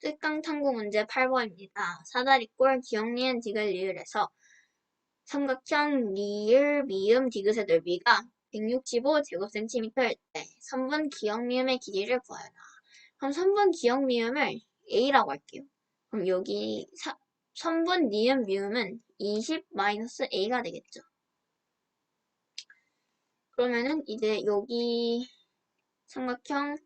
뜻강 탐구 문제 8번입니다. 사다리꼴 기억 니은 디귿 리을에서 삼각형 리을 미음 디귿의 넓이가 165 제곱센티미터일 때 선분 기억 미음의 길이를 구하여라. 그럼 선분 기억 미음을 a라고 할게요. 그럼 여기 사, 선분 니은 미음은 20-a가 되겠죠. 그러면은 이제 여기 삼각형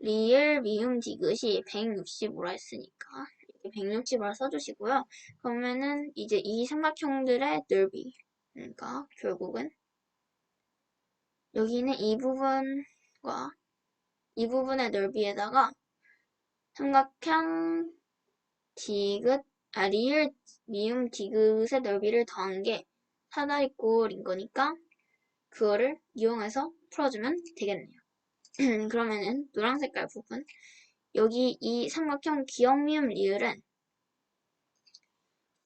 리을 미음 디귿이 165라 했으니까 이렇게 160을 써주시고요. 그러면은 이제 이 삼각형들의 넓이 그러니까 결국은 여기는 이 부분과 이 부분의 넓이에다가 삼각형 디귿 아 리을 미음 디귿의 넓이를 더한 게 사다리꼴인 거니까 그거를 이용해서 풀어주면 되겠네요. 그러면은 노란 색깔 부분. 여기 이 삼각형 기억 미음 리을은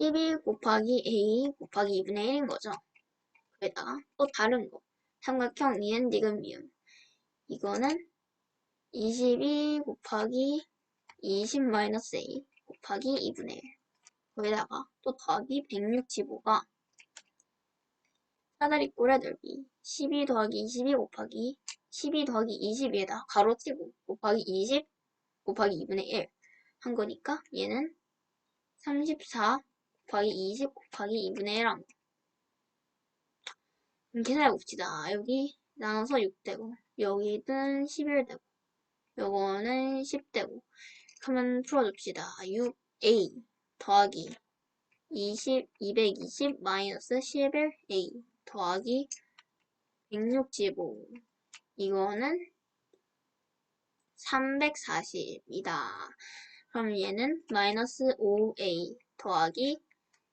12 곱하기 a 곱하기 2분의 1인 거죠. 그에다가 또 다른 거. 삼각형 니은 디귿 미음. 이거는 22 곱하기 20 마이너스 a 곱하기 2분의 1 거기다가 또 더하기 165가 사다리꼴의 넓이 12 더하기 22 곱하기 12 더하기 22에다 가로치고 곱하기 20 곱하기 2분의 1 한 거니까 얘는 34 곱하기 20 곱하기 2분의 1한 거. 그럼 계산해 봅시다. 여기 나눠서 6되고 여기는 11되고 요거는 10되고 그러면 풀어줍시다. 6a 더하기 20, 220 마이너스 11a 더하기 165 이거는 340이다. 그럼 얘는 마이너스 5a 더하기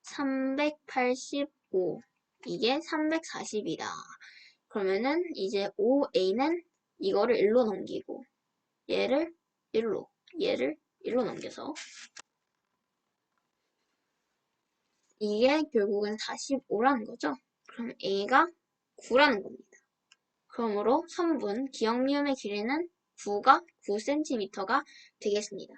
385 이게 340이다. 그러면은 이제 5a는 이거를 1로 넘기고 얘를 1로 얘를 1로 넘겨서 이게 결국은 45라는 거죠. 그럼 a가 9라는 겁니다. 그러므로 선분 기억 미음의 길이는 9가 9cm가 되겠습니다.